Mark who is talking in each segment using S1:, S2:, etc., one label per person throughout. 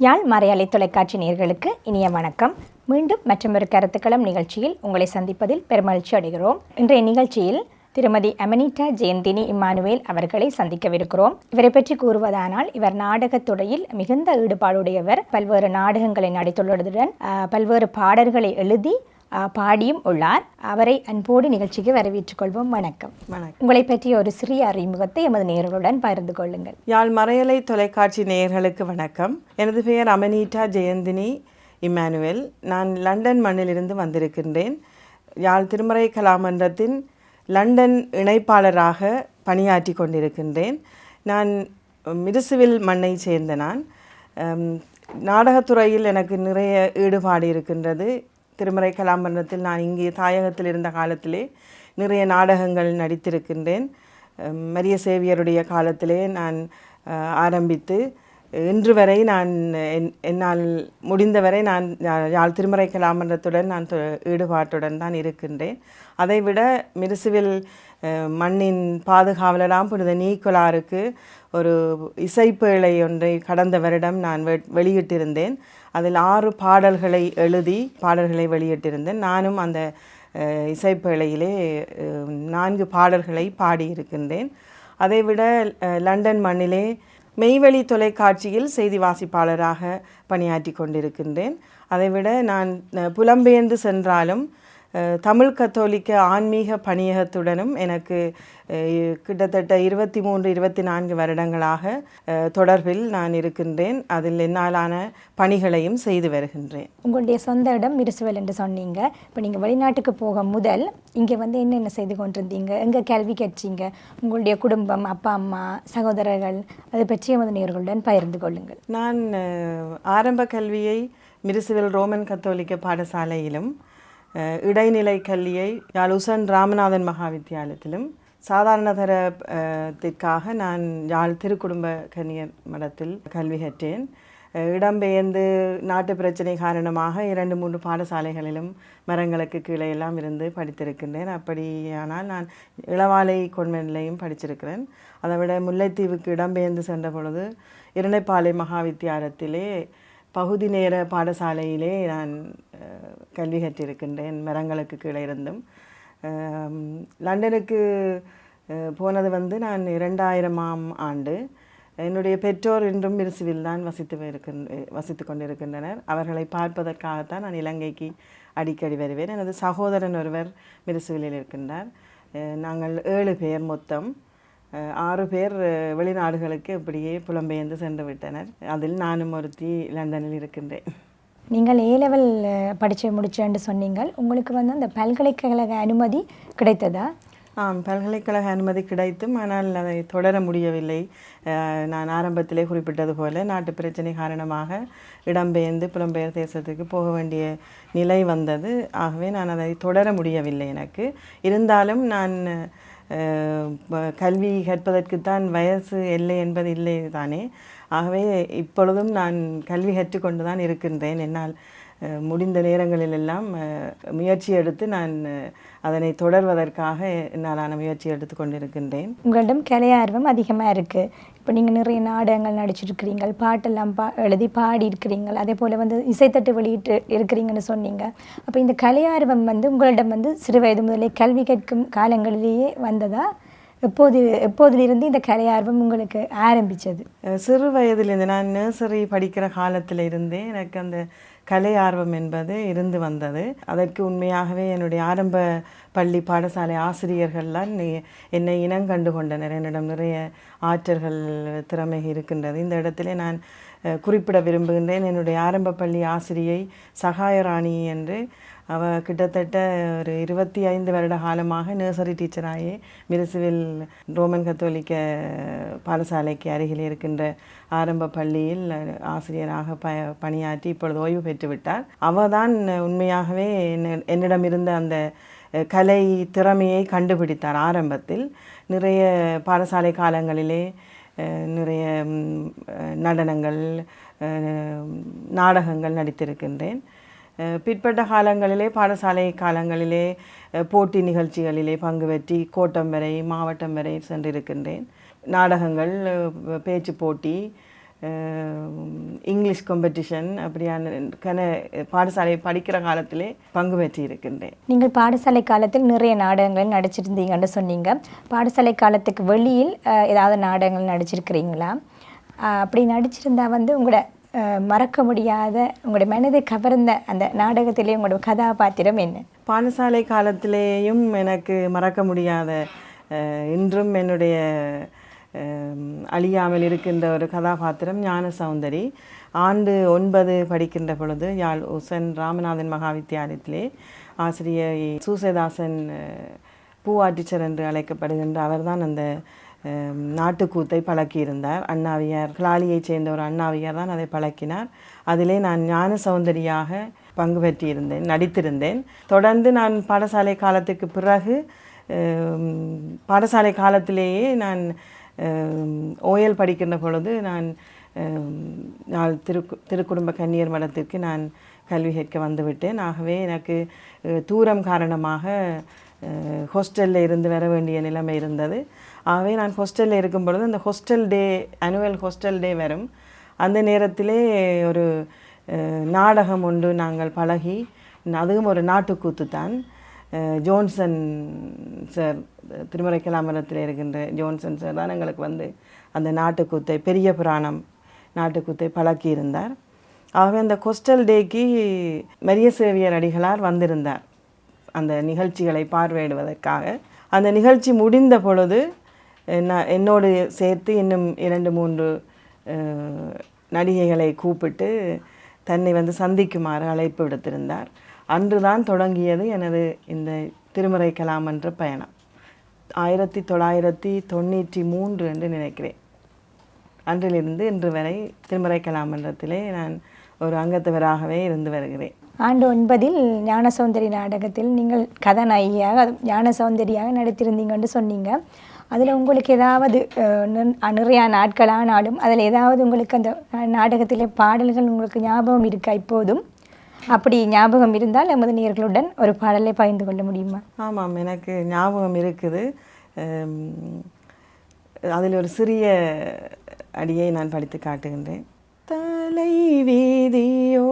S1: யாழ் மறையாலை தொலைக்காட்சி நேர்களுக்கு இனிய வணக்கம். மீண்டும் மற்றொரு கருத்துக்களம் நிகழ்ச்சியில் உங்களை சந்திப்பதில் பெருமகிழ்ச்சி அடைகிறோம். இன்றைய நிகழ்ச்சியில் திருமதி அமனிட்டா ஜெயந்தினி இம்மானுவேல் அவர்களை சந்திக்கவிருக்கிறோம். இவரை பற்றி கூறுவதானால் இவர் நாடகத் துறையில் மிகுந்த ஈடுபாடுடையவர். பல்வேறு நாடகங்களை நடித்துள்ளதுடன் பல்வேறு பாடல்களை எழுதி பாடியும் உள்ளார். அவரை அன்போடு நிகழ்ச்சிக்கு வரவேற்றுக் கொள்வோம். வணக்கம்.
S2: வணக்கம்.
S1: உங்களை பற்றிய ஒரு சிறிய அறிமுகத்தை எமது நேயர்களுடன் பகிர்ந்து கொள்ளுங்கள்.
S2: யாழ் மறையலை தொலைக்காட்சி நேயர்களுக்கு வணக்கம். எனது பெயர் அமனீட்டா ஜெயந்தினி இம்மானுவேல். நான் லண்டன் மண்ணிலிருந்து வந்திருக்கின்றேன். யாழ் திருமறை கலாமன்றத்தின் லண்டன் இணைப்பாளராக பணியாற்றி கொண்டிருக்கின்றேன். நான் மிருசுவில் மண்ணை சேர்ந்த நான். நாடகத்துறையில் எனக்கு நிறைய ஈடுபாடு இருக்கின்றது. திருமறை கலாமன்றத்தில் நான் இங்கே தாயகத்தில் இருந்த காலத்திலே நிறைய நாடகங்கள் நடித்திருக்கின்றேன். மரிய சேவியருடைய காலத்திலே நான் ஆரம்பித்து இன்று வரை நான் என்- என்னால் முடிந்தவரை நான் யாழ் திருமறை கலாமன்றத்துடன் நான் ஈடுபாட்டுடன் தான் இருக்கின்றேன். அதைவிட மிருசுவில் மண்ணின் பாதுகாவலராம் புனித நீக்குலாருக்கு ஒரு இசைப்பேழை ஒன்றை கடந்த வருடம் நான் வெ வெளியிட்டிருந்தேன். அதில் ஆறு பாடல்களை எழுதி பாடல்களை வெளியிட்டிருந்தேன். நானும் அந்த இசைப்பேழையிலே நான்கு பாடல்களை பாடியிருக்கின்றேன். அதைவிட லண்டன் மண்ணிலே மெய்வழி தொலைக்காட்சியில் செய்தி வாசிப்பாளராக பணியாற்றி கொண்டிருக்கின்றேன். அதைவிட நான் புலம்பெயர்ந்து சென்றாலும் தமிழ் கத்தோலிக்க ஆன்மீக பணியகத்துடனும் எனக்கு கிட்டத்தட்ட இருபத்தி மூன்று இருபத்தி நான்கு வருடங்களாக தொடர்பில் நான் இருக்கின்றேன். அதில் என்னாலான பணிகளையும் செய்து வருகின்றேன்.
S1: உங்களுடைய சொந்த இடம் மிருசுவல் என்று சொன்னீங்க. இப்போ நீங்கள் வெளிநாட்டுக்கு போக முதல் இங்கே வந்து என்னென்ன செய்து கொண்டிருந்தீங்க? எங்கே கல்வி கற்றீங்க உங்களுடைய குடும்பம் அப்பா அம்மா சகோதரர்கள் அதை பற்றி எமது நேர்களுடன் பகிர்ந்து கொள்ளுங்கள்.
S2: நான் ஆரம்ப கல்வியை மிருசுவில் ரோமன் கத்தோலிக்க பாடசாலையிலும் இடைநிலை கல்வியை யாழுசன் ராமநாதன் மகா வித்தியாலயத்திலும் சாதாரண தரத்திற்காக நான் யாழ் திருக்குடும்ப கன்னியர் மடத்தில் கல்வி கற்றேன். இடம்பெயர்ந்து நாட்டு பிரச்சனை காரணமாக இரண்டு மூன்று பாடசாலைகளிலும் மரங்களுக்கு கீழே எல்லாம் இருந்து படித்திருக்கின்றேன். அப்படியானால் நான் இளவாலை கொன்வென்லையும் படிச்சிருக்கிறேன் அதை விட முல்லைத்தீவுக்கு இடம்பெயர்ந்து சென்ற பொழுது இரணைப்பாலை மகா வித்தியாலயத்திலே பகுதி நேர பாடசாலையிலே நான் கல்வி கற்றிருக்கின்றேன் மரங்களுக்கு கீழே இருந்தும். லண்டனுக்கு போனது வந்து நான் இரண்டாயிரமாம் ஆண்டு. என்னுடைய பெற்றோர் இன்றும் மிருசுவில் தான் வசித்து இருக்கின்ற வசித்து கொண்டிருக்கின்றனர். அவர்களை பார்ப்பதற்காகத்தான் நான் இலங்கைக்கு அடிக்கடி வருவேன். எனது சகோதரன் ஒருவர் மிருசுவிலில் இருக்கின்றார். நாங்கள் ஏழு பேர் மொத்தம். ஆறு பேர் வெளிநாடுகளுக்கு இப்படியே புலம்பெயர்ந்து சென்று விட்டனர். அதில் நானும் ஒருத்தி லண்டனில் இருக்கின்றேன்.
S1: நீங்கள் ஏ லெவல் படித்து முடிச்சேன்னு சொன்னீங்க உங்களுக்கு வந்து அந்த பல்கலைக்கழக அனுமதி கிடைத்ததா?
S2: ஆம் பல்கலைக்கழக அனுமதி கிடைத்தும் ஆனால் அதை தொடர முடியவில்லை. நான் ஆரம்பத்திலே குறிப்பிட்டது போல நாட்டு பிரச்சனை காரணமாக இடம்பெயர்ந்து புலம்பெயர் தேசத்துக்கு போக வேண்டிய நிலை வந்தது. ஆகவே நான் அதை தொடர முடியவில்லை எனக்கு. இருந்தாலும் நான் கல்வி கற்பதற்குத்தான் வயசு எல்லை என்பது இல்லை தானே. ஆகவே இப்பொழுதும் நான் கல்வி கற்றுக்கொண்டு தான் இருக்கின்றேன். என்னால் முடிந்த நேரங்களிலெல்லாம் முயற்சி எடுத்து நான் அதனை தொடர்வதற்காக என்னாலான முயற்சி எடுத்து கொண்டிருக்கின்றேன்.
S1: உங்களிடம் கலை ஆர்வம் அதிகமாக இருக்குது இப்போ நீங்கள் நிறைய நாடகங்கள் நடிச்சிருக்கிறீங்க பாட்டெல்லாம் பா எழுதி பாடி இருக்கிறீங்க அதே போல் வந்து இசைத்தட்டு வெளியிட்டு இருக்கிறீங்கன்னு சொன்னீங்க. அப்போ இந்த கலை ஆர்வம் வந்து உங்களிடம் வந்து சிறு வயது முதலே கல்வி கற்கும் காலங்களிலேயே வந்ததா? எப்போது எப்போதிலிருந்து இந்த கலை ஆர்வம் உங்களுக்கு ஆரம்பித்தது
S2: சிறு வயதிலிருந்து நான் நர்சரி படிக்கிற காலத்தில் இருந்தே எனக்கு அந்த கலை ஆர்வம் என்பது இருந்து வந்தது. அதற்கு உண்மையாகவே என்னுடைய ஆரம்ப பள்ளி பாடசாலை ஆசிரியர்கள்லாம் என்னை- இனம் இனங்கண்டு கொண்டனர். என்னிடம் நிறைய ஆற்றல்கள் திறமை இருக்கின்றது. இந்த இடத்திலே நான் குறிப்பிட விரும்புகின்றேன். என்னுடைய ஆரம்ப பள்ளி ஆசிரியை சகாயராணி என்று அவள் கிட்டத்தட்ட ஒரு இருபத்தி ஐந்து வருட காலமாக நர்சரி டீச்சராகி மிருசுவில் ரோமன் கத்தோலிக்க பாடசாலைக்கு அருகில் இருக்கின்ற ஆரம்ப பள்ளியில் ஆசிரியராக ப பணியாற்றி இப்பொழுது ஓய்வு பெற்றுவிட்டார். அவள் தான் உண்மையாகவே என்ன- என்னிடம் இருந்த அந்த கலை திறமையை கண்டுபிடித்தார் ஆரம்பத்தில். நிறைய பாடசாலை காலங்களிலே நிறைய நடனங்கள் நாடகங்கள் நடித்திருக்கின்றேன். பிற்பட்ட காலங்களிலே பாடசாலை காலங்களிலே போட்டி நிகழ்ச்சிகளிலே பங்கு பெற்றி கோட்டம் வரை மாவட்டம் வரை சென்றிருக்கின்றேன். நாடகங்கள் பேச்சு போட்டி இங்கிலீஷ் காம்படிஷன் அப்படியான கன பாடசாலை படிக்கிற காலத்திலே பங்கு பெற்றி இருக்கின்றேன்
S1: நீங்கள் பாடசாலை காலத்தில் நிறைய நாடகங்கள் நடிச்சிருந்தீங்கன்னு சொன்னீங்க. பாடசாலை காலத்துக்கு வெளியில் ஏதாவது நாடகங்கள் நடிச்சிருக்கிறீங்களா? அப்படி நடிச்சிருந்தா வந்து உங்களோட மறக்க முடியாத உங்களுடைய மனதை கவர்ந்த அந்த நாடகத்திலே உங்களோட கதாபாத்திரம் என்ன?
S2: பாடசாலை காலத்திலேயும் எனக்கு மறக்க முடியாத இன்றும் என்னுடைய அழியாமல் இருக்கின்ற ஒரு கதாபாத்திரம் ஞான சௌந்தரி ஆண்டு ஒன்பது படிக்கின்ற பொழுது யாழ் உசன் ராமநாதன் மகா வித்தியாலயத்திலே ஆசிரியர் சூசேதாசன் பூ பூவா டீச்சர் என்று அழைக்கப்படுகின்ற அவர்தான் அந்த நாட்டுக்கூத்தை பழக்கியிருந்தார். அண்ணாவியார் கிளாலியைச் சேர்ந்த ஒரு அண்ணாவியார் தான் அதை பழக்கினார். அதிலே நான் ஞான சௌந்தரியாக பங்கு பெற்றிருந்தேன் நடித்திருந்தேன். தொடர்ந்து நான் பாடசாலை காலத்துக்கு பிறகு பாடசாலை காலத்திலேயே நான் ஓயல் படிக்கின்ற பொழுது நான் நான் திரு திருக்குடும்ப கன்னியர் மடத்திற்கு நான் கல்வி கேட்க வந்துவிட்டேன். ஆகவே எனக்கு தூரம் காரணமாக ஹாஸ்டலில் இருந்து வர வேண்டிய நிலைமை இருந்தது. ஆகவே நான் ஹாஸ்டலில் இருக்கும் பொழுது அந்த hostel day annual hostel day வரும். அந்த நேரத்திலே ஒரு நாடகம் ஒன்று நாங்கள் பழகி அதுவும் ஒரு நாட்டுக்கூத்து தான் ஜோன்சன் சார் திருமுறை கிளாமரத்தில் இருக்கின்ற ஜோன்சன் சார் தான் எங்களுக்கு வந்து அந்த நாட்டுக்கூத்தை பெரிய புராணம் நாட்டுக்கூத்தை பழக்கியிருந்தார். ஆகவே அந்த கொஸ்டல் டேக்கு மரிய சேவியர் அடிகளார் வந்திருந்தார். அந்த நிகழ்ச்சிகளை பார்வையிடுவதற்காக. அந்த நிகழ்ச்சி முடிந்த பொழுது என்ன- என்னோடு சேர்த்து இன்னும் இரண்டு மூன்று நடிகைகளை கூப்பிட்டு தன்னை வந்து சந்திக்குமாறு அழைப்பு விடுத்திருந்தார். அன்றுதான் தொடங்கியது எனது இந்த திருமறை கலாம் என்ற பயணம். ஆயிரத்தி தொள்ளாயிரத்தி தொண்ணூற்றி மூன்று என்று நினைக்கிறேன். அன்றிலிருந்து இன்று வரை திருமறை கலாம் மன்றத்திலே நான் ஒரு அங்கத்தவராகவே இருந்து வருகிறேன்.
S1: ஆண்டு ஒன்பதில் ஞானசௌந்தரி நாடகத்தில் நீங்கள் கதாநாயகியாக ஞானசௌந்தரியாக நடித்திருந்தீங்கன்னு சொன்னீங்க. அதில் உங்களுக்கு ஏதாவது நின்- நிறையா நாட்கள் ஆனாலும் அதில் ஏதாவது உங்களுக்கு அந்த நாடகத்தில் நாடகத்திலே பாடல்கள் உங்களுக்கு ஞாபகம் இருக்கா இப்போதும்? அப்படி ஞாபகம் இருந்தால் எமது நேர்களுடன் ஒரு பாடலை பகிர்ந்து கொள்ள முடியுமா?
S2: ஆமாம் எனக்கு ஞாபகம் இருக்குது. அதில் ஒரு சிறிய அடியை நான் படித்து காட்டுகின்றேன். தலை வீதியோ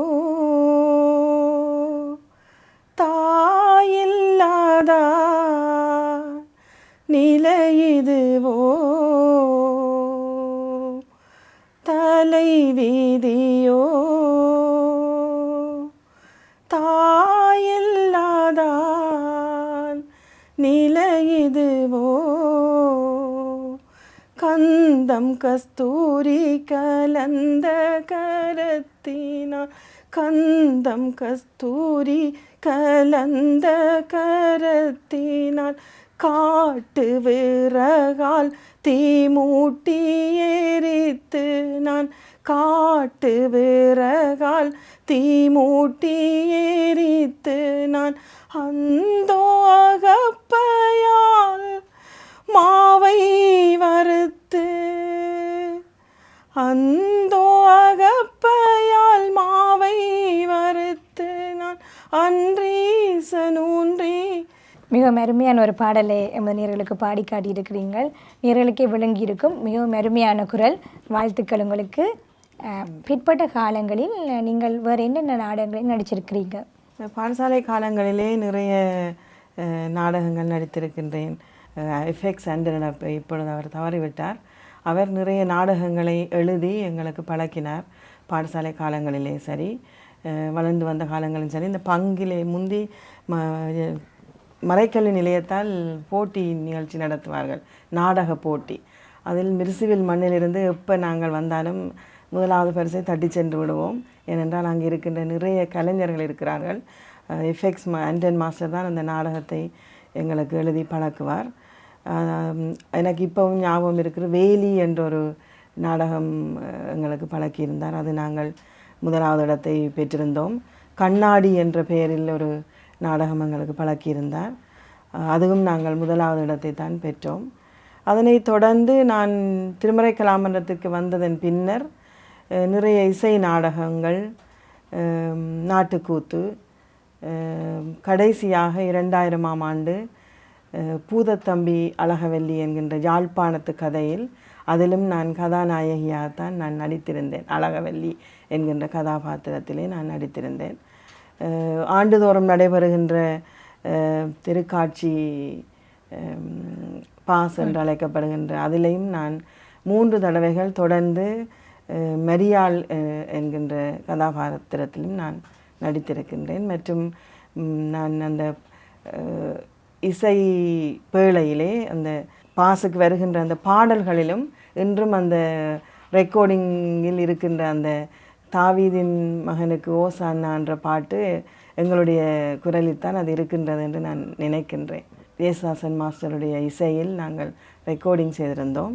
S2: கந்தம் கஸ்தூரி கலந்த கரத்தினால் காட்டு விறகால் தீமூட்டி எரித்து நான் காட்டு விறகால் தீமூட்டி எரித்து நான் அந்தோ அகப்பையால் மாவை வறுத்து அந்தோ அகப்பையால் மாவை வறுத்து நான் அன்றீசனூன்றி.
S1: மிகவும் அருமையான ஒரு பாடலை எமது நேர்களுக்கு பாடி காட்டியிருக்கிறீர்கள். நேர்களுக்கே விளங்கி இருக்கும் மிகவும் அருமையான குரல். வாழ்த்துக்கள் உங்களுக்கு. பிற்பட்ட காலங்களில் நீங்கள் வேறு என்னென்ன நாடகங்களில் நடிச்சிருக்கிறீங்க?
S2: பாடசாலை காலங்களிலே நிறைய நாடகங்கள் நடித்திருக்கின்றேன். எஃப்எக்ஸ் ஆண்டனி இப்பொழுது அவர் தவறிவிட்டார். அவர் நிறைய நாடகங்களை எழுதி எங்களுக்கு பழக்கினார். பாடசாலை காலங்களிலே சரி வளர்ந்து வந்த காலங்களிலும் சரி இந்த பங்கிலே முந்தி ம மறைக்கல்வி நிலையத்தால் போட்டி நிகழ்ச்சி நடத்துவார்கள் நாடக போட்டி. அதில் மிருசுவில் மண்ணிலிருந்து எப்போ நாங்கள் வந்தாலும் முதலாவது பரிசை தட்டி சென்று விடுவோம். ஏனென்றால் அங்கே இருக்கின்ற நிறைய கலைஞர்கள் இருக்கிறார்கள். எஃபெக்ட்ஸ் அண்டன் மாஸ்டர் தான் அந்த நாடகத்தை எங்களுக்கு எழுதி பழக்குவார். எனக்கு இப்போவும் ஞாபகம் இருக்கிற வேலி என்ற ஒரு நாடகம் எங்களுக்கு பழக்கியிருந்தார். அது நாங்கள் முதலாவது இடத்தை பெற்றிருந்தோம். கண்ணாடி என்ற பெயரில் ஒரு நாடகம் எங்களுக்கு பழக்கியிருந்தார். அதுவும் நாங்கள் முதலாவது இடத்தை தான் பெற்றோம். அதனைத் தொடர்ந்து நான் திருமறை கலாமன்றத்துக்கு வந்ததன் பின்னர் நிறைய இசை நாடகங்கள் நாட்டுக்கூத்து கடைசியாக இரண்டாயிரமாம் ஆண்டு பூதத்தம்பி அழகவல்லி என்கின்ற யாழ்ப்பாணத்து கதையில் அதிலும் நான் கதாநாயகியாகத்தான் நான் நடித்திருந்தேன். அழகவல்லி என்கின்ற கதாபாத்திரத்திலே நான் நடித்திருந்தேன். ஆண்டுதோறும் நடைபெறுகின்ற திருக்காட்சி பாஸ் என்று அழைக்கப்படுகின்ற அதிலையும் நான் மூன்று தடவைகள் தொடர்ந்து மெரியாள் மரியாள் என்கின்ற கதாபாத்திரத்திலும் நான் நடித்திருக்கின்றேன். மற்றும் நான் அந்த இசை பேழையிலே அந்த பாசுக்கு வருகின்ற அந்த பாடல்களிலும் இன்றும் அந்த ரெக்கார்டிங்கில் இருக்கின்ற அந்த தாவீதின் மகனுக்கு ஓசான்னான்ற பாட்டு எங்களுடைய குரலில் தான் அது இருக்கின்றது என்று நான் நினைக்கின்றேன். ஏசாசன் மாஸ்டருடைய இசையில் நாங்கள் ரெக்கார்டிங் செய்திருந்தோம்.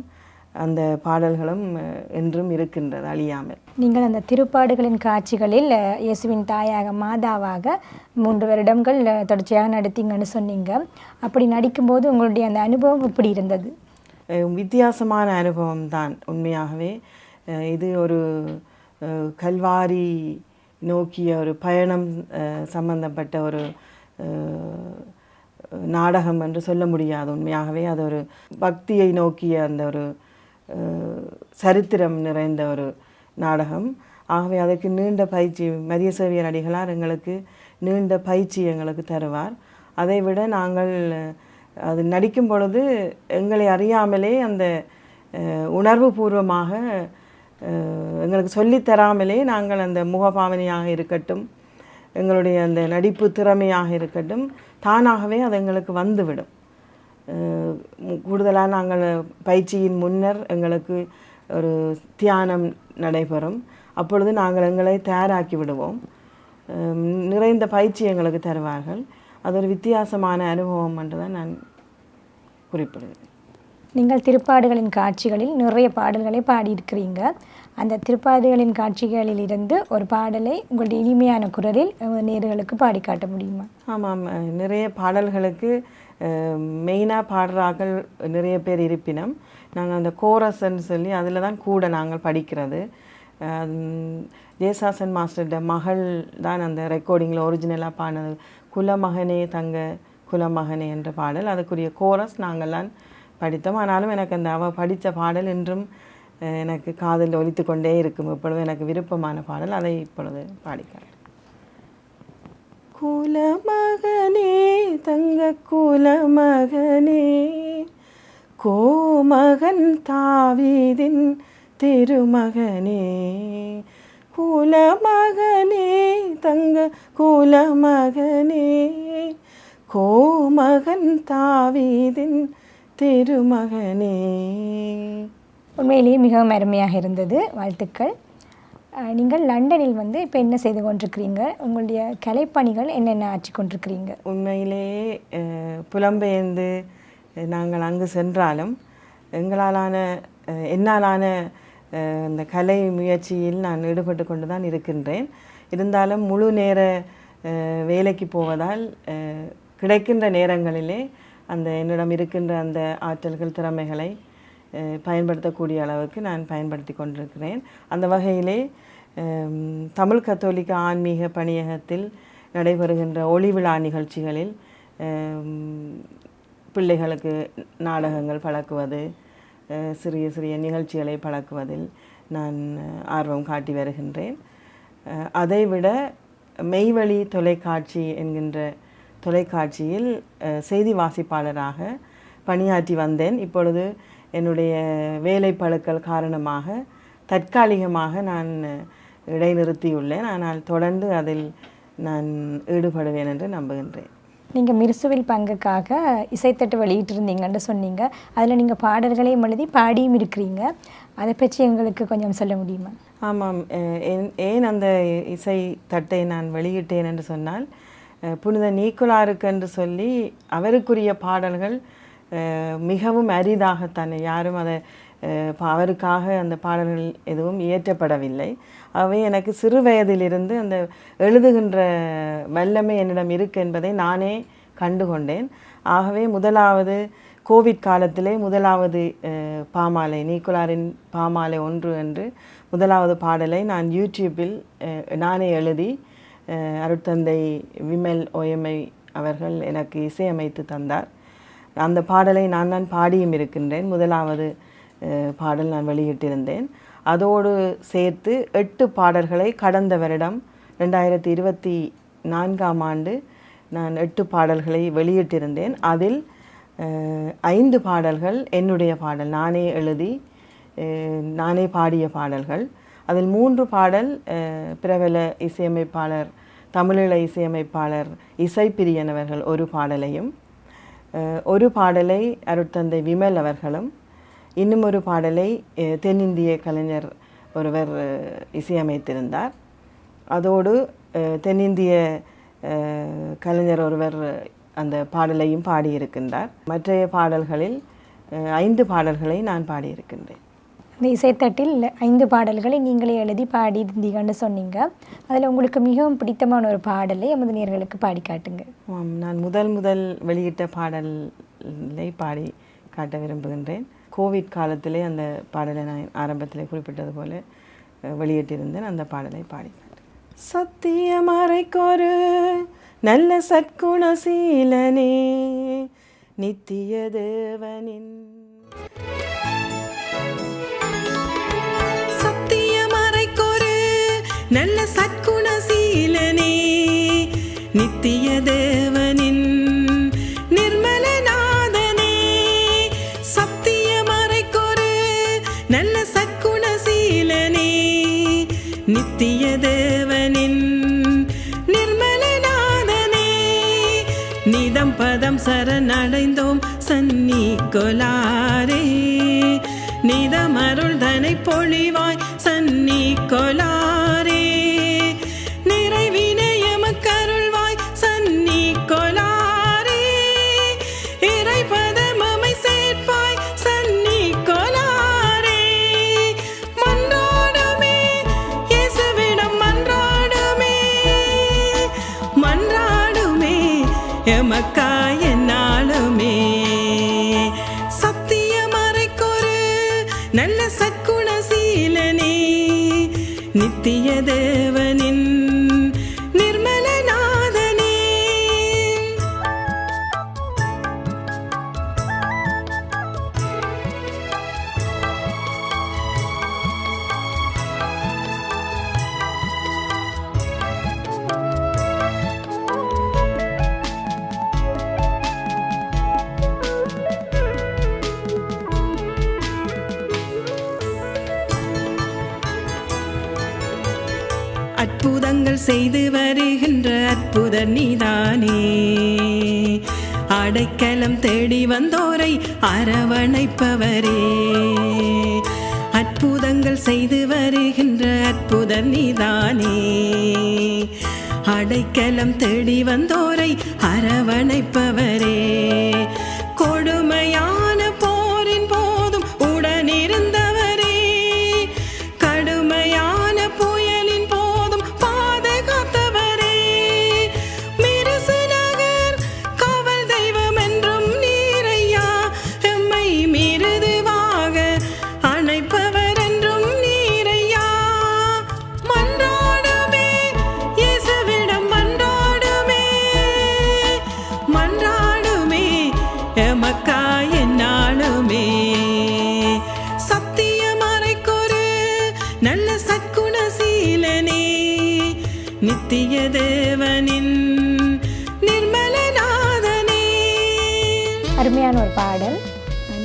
S2: அந்த பாடல்களும் அஹ், இன்றும் இருக்கின்றது அழியாமல்.
S1: நீங்கள் அந்த திருப்பாடுகளின் காட்சிகளில் இயேசுவின் தாயாக மாதாவாக மூன்று வருடங்கள் தொடர்ச்சியாக நடித்தீங்கன்னு சொன்னீங்க. அப்படி நடிக்கும்போது உங்களுடைய அந்த அனுபவம் எப்படி இருந்தது?
S2: வித்தியாசமான அனுபவம் தான் உண்மையாகவே. இது ஒரு கல்வாரி நோக்கிய ஒரு பயணம் சம்பந்தப்பட்ட ஒரு நாடகம் என்று சொல்ல முடியாது உண்மையாகவே. அது ஒரு பக்தியை நோக்கிய அந்த ஒரு சரித்திரம் நிறைந்த ஒரு நாடகம். ஆகவே அதற்கு நீண்ட பயிற்சி மதிய சேவியர் அடிகளார் எங்களுக்கு நீண்ட பயிற்சி எங்களுக்கு தருவார். அதை விட நாங்கள் அது நடிக்கும் பொழுது எங்களை அறியாமலே அந்த உணர்வு உணர்வுபூர்வமாக எங்களுக்கு சொல்லித் தராமலே நாங்கள் அந்த முகபாவனையாக இருக்கட்டும் எங்களுடைய அந்த நடிப்பு திறமையாக இருக்கட்டும் தானாகவே அது எங்களுக்கு வந்துவிடும். கூடுதலாக நாங்கள் பயிற்சியின் முன்னர் எங்களுக்கு ஒரு தியானம் நடைபெறும். அப்பொழுது நாங்கள் எங்களை தயாராக்கி விடுவோம். நிறைந்த பயிற்சி எங்களுக்கு தருவார்கள். அது ஒரு வித்தியாசமான அனுபவம் என்று தான் நான் குறிப்பிடுவேன்
S1: நீங்கள் திருப்பாடுகளின் காட்சிகளில் நிறைய பாடல்களை பாடியிருக்கிறீங்க. அந்த திருப்பாடுகளின் காட்சிகளில் இருந்து ஒரு பாடலை உங்களுடைய இனிமையான குரலில் அஹ், நேயர்களுக்கு பாடி காட்ட முடியுமா?
S2: ஆமாம் நிறைய பாடல்களுக்கு மெயினாக பாடுறார்கள் நிறைய பேர் இருப்பினும். நாங்கள் அந்த கோரஸ்ன்னு சொல்லி அதில் தான் கூட நாங்கள் படிக்கிறது. தேசாசன் மாஸ்டர்ட மகள் தான் அந்த ரெக்கார்டிங்கில் ஒரிஜினலாக பாடினது. குலமகனே தங்க குலமகனே என்ற பாடல். அதுக்குரிய கோரஸ் நாங்கள்லாம் படித்தோம். ஆனாலும் எனக்கு அந்த அவள் படித்த பாடல் இன்றும் எனக்கு காதில் ஒலித்து கொண்டே இருக்கும். இப்பொழுது எனக்கு விருப்பமான பாடல். அதை இப்பொழுது பாடிக்கிறேன். குலமகனே தங்க குலமகனே கோமகன் தாவீதின் திருமகனே குலமகனே தங்க குலமகனே கோமகன் தாவீதின் திருமகனே.
S1: உண்மையிலேயே மிகவும் அருமையாக இருந்தது. வாழ்த்துக்கள். நீங்கள் லண்டனில் வந்து இப்போ என்ன செய்து கொண்டிருக்கிறீங்க? உங்களுடைய கலைப்பணிகள் என்னென்ன ஆற்றி கொண்டிருக்கிறீங்க?
S2: உண்மையிலேயே புலம்பெயர்ந்து நாங்கள் அங்கு சென்றாலும் எங்களாலான என்னாலான இந்த கலை முயற்சியில் நான் ஈடுபட்டு கொண்டு தான் இருக்கின்றேன். இருந்தாலும் முழு நேர வேலைக்கு போவதால் கிடைக்கின்ற நேரங்களிலே அந்த என்னிடம் இருக்கின்ற அந்த ஆற்றல்கள் திறமைகளை பயன்படுத்தக்கூடிய அளவுக்கு நான் பயன்படுத்தி கொண்டிருக்கிறேன். அந்த வகையிலே தமிழ் கத்தோலிக்க ஆன்மீக பணியகத்தில் நடைபெறுகின்ற ஒளி விழா நிகழ்ச்சிகளில் பிள்ளைகளுக்கு நாடகங்கள் பழக்குவது சிறிய சிறிய நிகழ்ச்சிகளை பழக்குவதில் நான் ஆர்வம் காட்டி வருகின்றேன். அதைவிட மெய்வழி தொலைக்காட்சி என்கின்ற தொலைக்காட்சியில் செய்தி வாசிப்பாளராக பணியாற்றி வந்தேன். இப்பொழுது என்னுடைய வேலைப்பளுக்கள் காரணமாக தற்காலிகமாக நான் இடைநிறுத்தியுள்ளேன். ஆனால் தொடர்ந்து அதில் நான் ஈடுபடுவேன் என்று நம்புகின்றேன்.
S1: நீங்கள் மிருசுவில் பங்குக்காக இசைத்தட்டு வெளியிட்டிருந்தீங்கன்னு சொன்னீங்க. அதில் நீங்கள் பாடல்களையும் எழுதி பாடியும் இருக்கிறீங்க. அதை பற்றி எங்களுக்கு கொஞ்சம் சொல்ல முடியுமா?
S2: ஆமாம். ஏன்- ஏன் அந்த இசை தட்டை நான் வெளியிட்டேன் என்று சொன்னால் புனித நீக்குலாருக்கு என்று சொல்லி அவருக்குரிய பாடல்கள் மிகவும் அரிதாகத்தானே. யாரும் அதை அவருக்காக அந்த பாடல்கள் எதுவும் இயற்றப்படவில்லை. அவை எனக்கு சிறு வயதிலிருந்து அந்த எழுதுகின்ற வல்லமை என்னிடம் இருக்கு என்பதை நானே கண்டுகொண்டேன். ஆகவே முதலாவது கோவிட் காலத்திலே முதலாவது பாமாலை நீக்குலாரின் பாமாலை ஒன்று என்று முதலாவது பாடலை நான் யூடியூப்பில் நானே எழுதி அருட்தந்தை விமல் ஓயமை அவர்கள் எனக்கு இசையமைத்து தந்தார். அந்த பாடலை நான் தான் பாடியும் இருக்கின்றேன். முதலாவது
S3: பாடல் நான் வெளியிட்டிருந்தேன். அதோடு சேர்த்து எட்டு பாடல்களை கடந்த வருடம் ரெண்டாயிரத்தி இருபத்தி நான்காம் ஆண்டு நான் எட்டு பாடல்களை வெளியிட்டிருந்தேன். அதில் ஐந்து பாடல்கள் என்னுடைய பாடல் நானே எழுதி நானே பாடிய பாடல்கள். அதில் மூன்று பாடல் பிரபல இசையமைப்பாளர் தமிழீழ இசையமைப்பாளர் இசைப்பிரியன் அவர்கள் ஒரு பாடலையும் ஒரு பாடலை அருட்தந்தை விமல் அவர்களும் இன்னும் ஒரு பாடலை தென்னிந்திய கலைஞர் ஒருவர் இசையமைத்திருந்தார். அதோடு தென்னிந்திய கலைஞர் ஒருவர் அந்த பாடலையும் பாடியிருக்கின்றார். மற்றைய பாடல்களில் ஐந்து பாடல்களை நான் பாடியிருக்கின்றேன்.
S1: அந்த இசைத்தட்டில் ஐந்து பாடல்களை நீங்களே எழுதி பாடியிருந்தீங்கன்னு சொன்னீங்க. அதில் உங்களுக்கு மிகவும் பிடித்தமான ஒரு பாடலை எமது நேர்களுக்கு பாடி காட்டுங்க.
S3: ஆம், நான் முதல் முதல் வெளியிட்ட பாடலை பாடி காட்ட விரும்புகின்றேன். கோவிட் காலத்திலே அந்த பாடலை நான் ஆரம்பத்தில் குறிப்பிட்டது போல வெளியிட்டிருந்தேன். அந்த பாடலை பாடி காட்டுகிறேன். சத்தியமறைக்கொரு நல்ல சற்குணசீலனே நித்திய தேவனின்
S2: நல்ல சற்குணசீலனே நித்திய தேவனின் நிர்மலநாதனே சத்தியமறைக்கொரு நல்ல சற்குணசீலனே நித்திய தேவனின் நிர்மலநாதனே. நிதம் பதம் சரணடைந்தோம் சன்னி கொலாரே நிதமருள் தனை பொழிவாய் சன்னி கொலா நல்ல சற்குணசீலனே செய்து வருகின்ற அற்புத நீதானே. அடைக்கலம் தேடி வந்தோரை அரவணைப்பவரே. அற்புதங்கள் செய்து வருகின்ற அற்புத நீதானே. அடைக்கலம் தேடி வந்தோரை அரவணைப்பவரே. கொடுமையா நல்ல சற்குணசீலனே நித்திய தேவனின் நிர்மலநாதனே.
S1: அருமையான ஒரு பாடல்.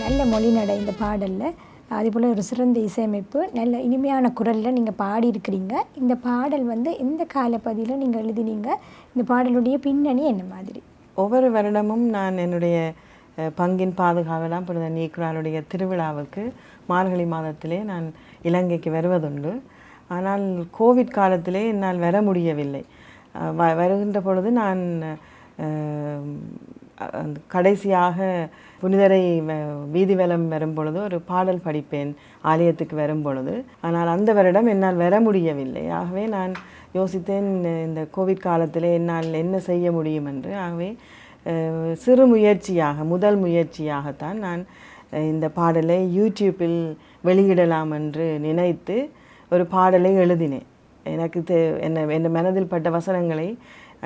S1: நல்ல மொழிநடை இந்த பாடலில் அதேபோல் ஒரு சிறந்த இசையமைப்பு நல்ல இனிமையான குரலில் நீங்கள் பாடியிருக்கிறீங்க. இந்த பாடல் வந்து எந்த காலப்பதியில் நீங்கள் எழுதினீங்க. இந்த பாடலுடைய பின்னணி என்ன மாதிரி?
S3: ஒவ்வொரு வருடமும் நான் என்னுடைய பங்கின் பாதுகாவலாம் புனித நீக்குறாருடைய திருவிழாவுக்கு மார்கழி மாதத்திலே நான் இலங்கைக்கு வருவதுண்டு. ஆனால் கோவிட் காலத்திலே என்னால் வர முடியவில்லை. வ வருகின்ற பொழுது நான் அந்த கடைசியாக புனிதரை வ- வீதி வலம் வரும் பொழுது ஒரு பாடல் படிப்பேன் ஆலயத்துக்கு வரும் பொழுது. ஆனால் அந்த வருடம் என்னால் வர முடியவில்லை. ஆகவே நான் யோசித்தேன் இந்த கோவிட் காலத்திலே என்னால் என்ன செய்ய முடியும் என்று. ஆகவே சிறு முயற்சியாக முதல் முயற்சியாகத்தான் நான் இந்த பாடலை யூடியூப்பில் வெளியிடலாம் என்று நினைத்து ஒரு பாடலை எழுதினேன். எனக்கு தே என்ன என் மனதில் பட்ட வசனங்களை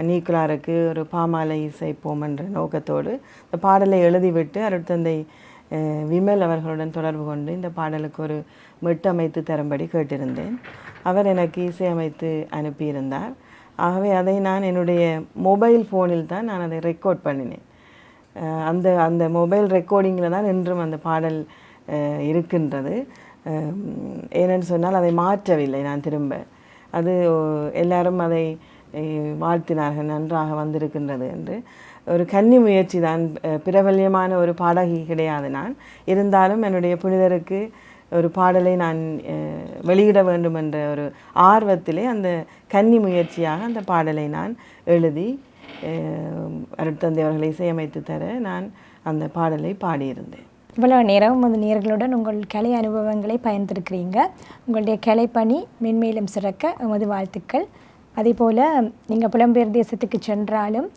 S3: நீக்குலாருக்கு ஒரு பாமாலை இசைப்போம் என்ற நோக்கத்தோடு இந்த பாடலை எழுதிவிட்டு அருட்தந்தை
S4: விமல் அவர்களுடன் தொடர்பு கொண்டு இந்த பாடலுக்கு ஒரு மெட்டமைத்து தரும்படி கேட்டிருந்தேன். அவர் எனக்கு இசையமைத்து அனுப்பியிருந்தார். ஆகவே அதை நான் என்னுடைய மொபைல் ஃபோனில் தான் நான் அதை ரெக்கார்ட் பண்ணினேன். அந்த அந்த மொபைல் ரெக்கார்டிங்கில் தான் இன்றும் அந்த பாடல் இருக்கின்றது. ஏனென்று சொன்னால் அதை மாற்றவில்லை நான் திரும்ப. அது எல்லாரும் அதை வாழ்த்தினார்கள் நன்றாக வந்திருக்கின்றது என்று. ஒரு கன்னி முயற்சி தான் பிரபல்யமான ஒரு பாடகி கிடையாது நான். இருந்தாலும் என்னுடைய புனிதருக்கு ஒரு பாடலை நான் வெளியிட வேண்டும் என்ற ஒரு ஆர்வத்திலே அந்த கன்னி முயற்சியாக அந்த பாடலை நான் எழுதி அருட்தந்தை அவர்களை இசையமைத்து தர நான் அந்த பாடலை பாடியிருந்தேன்.
S1: இவ்வளவு நேரம் உமது நேர்களுடன் உங்கள் கலை அனுபவங்களை பயந்திருக்கிறீங்க உங்களுடைய கலை பணி மென்மேலும் சிறக்க உமது வாழ்த்துக்கள். அதே போல் நீங்கள் புலம்பெயர் தேசத்துக்கு சென்றாலும்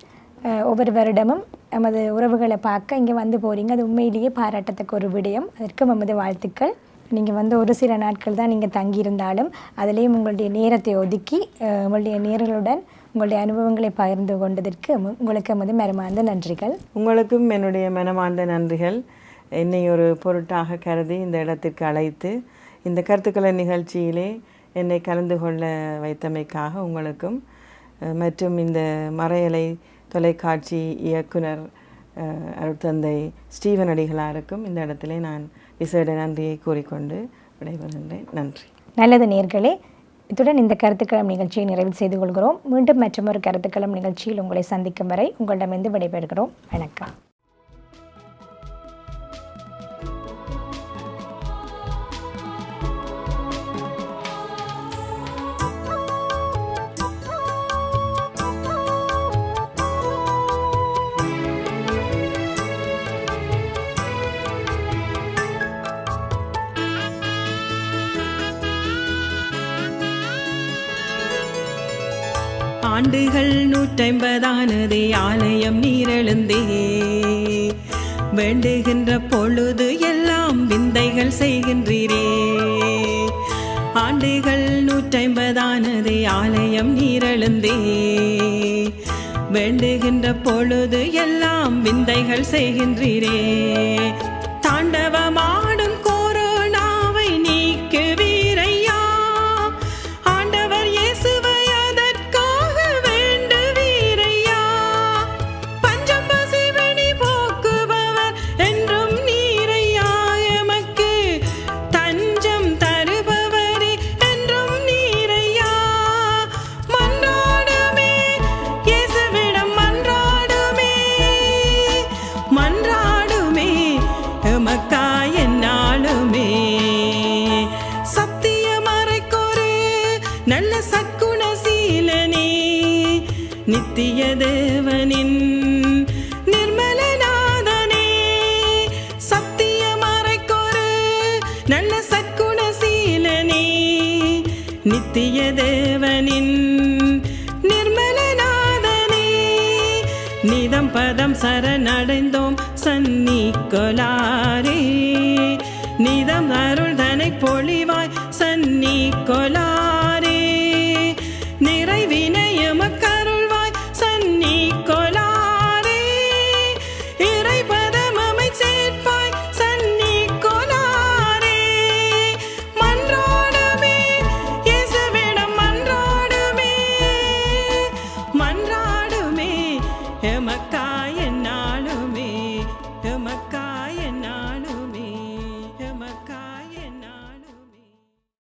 S1: ஒவ்வொரு வருடமும் நமது உறவுகளை பார்க்க இங்கே வந்து போகிறீங்க அது உண்மையிலேயே பாராட்டத்தக்க ஒரு விடயம். அதற்கு நமது வாழ்த்துக்கள். நீங்கள் வந்து ஒரு சில நாட்கள் தான் நீங்கள் தங்கியிருந்தாலும் அதிலேயும் உங்களுடைய நேரத்தை ஒதுக்கி உங்களுடைய நேர்களுடன் உங்களுடைய அனுபவங்களை பகிர்ந்து கொண்டதற்கு உங்களுக்கு நமது மனமார்ந்த நன்றிகள்.
S4: உங்களுக்கும் என்னுடைய மனமார்ந்த நன்றிகள். என்னை ஒரு பொருட்டாக கருதி இந்த இடத்திற்கு அழைத்து இந்த கருத்துக்களை நிகழ்ச்சியிலே என்னை கலந்து கொள்ள வைத்தமைக்காக உங்களுக்கும் மற்றும் இந்த மறையலை தொலைக்காட்சி இயக்குனர் அஹ், அருட்தந்தை ஸ்டீவன் அடிகளாருக்கும் இந்த இடத்திலே நான் விசேட நன்றியை கூறிக்கொண்டு விடைபெறுகின்றேன் நன்றி.
S1: நல்லது நேர்களே இத்துடன் இந்த கருத்துக்களம் நிகழ்ச்சியை நிறைவு செய்து கொள்கிறோம். மீண்டும் மற்றொரு கருத்துக்களம் நிகழ்ச்சியில் உங்களை சந்திக்கும் வரை உங்களிடமிருந்து விடைபெறுகிறோம். வணக்கம்.
S2: ஆண்டுகள் நூற்றைம்பதானதே ஆலயம் நீரெழுந்தே. வேண்டுகின்ற பொழுது எல்லாம் விந்தைகள் செய்கின்றீரே. ஆண்டுகள் நூற்றைம்பதானதே ஆலயம் நீரெழுந்தே. வேண்டுகின்ற பொழுது எல்லாம் விந்தைகள் செய்கின்றீரே. நித்திய தேவனின் நிர்மலநாதனே நிதம் பதம் சரணடைந்தோம் சன்னிக்கொலாரே நிதம் அருள் தனை பொழிவாய் சன்னிக்கொலாரே